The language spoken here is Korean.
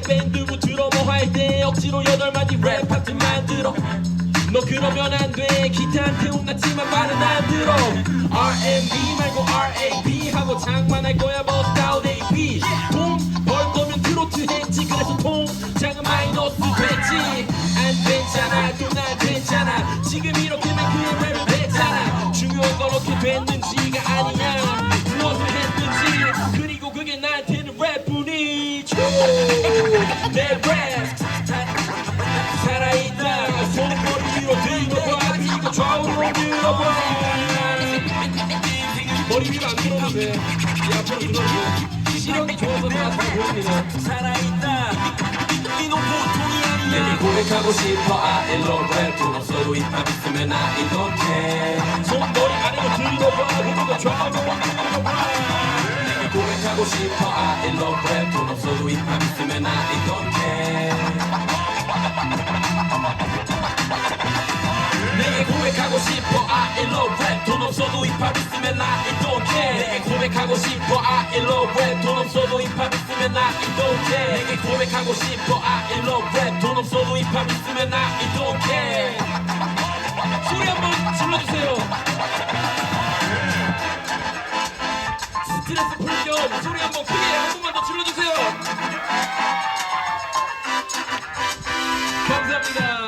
내 밴드부 들어 뭐할때 억지로 여덟 마디 랩 파트 만들어. 너 그러면 안돼. 기타한테 혼났지만 말은 안 들어. R&B 말고 R.A.P 하고 장만할 거야 out A.P 돈벌 거면 트로트 했지. 그래서 통장은 마이너스 됐지. 안 됐잖아 또난 됐잖아. 지금 이렇게만 그의 랩을 했잖아. 중요한 건 어떻게 됐는지가 아니야. 무엇을 했는지. 그리고 그게 나 들어도 돼 이 앞으로 내게 고백하고 싶어. I love rap 돈 없어도 있으면 I don't care. 손머리 아래로 들어봐 그리고 좌우로 고백하고 싶어 I love rap 돈 없어도 힙합 있으면 I don't care 내게 고백하고 싶어 I love rap 돈 없어도 힙합 있으면 I don't care 내게 고백하고 싶어 I love rap 돈 없어도 힙합 있으면 I don't care 내게 고백하고 싶어 I love rap 돈 없어도 스트레스 풀 겸 소리 한번 크게 한 번만 더 질러주세요. 감사합니다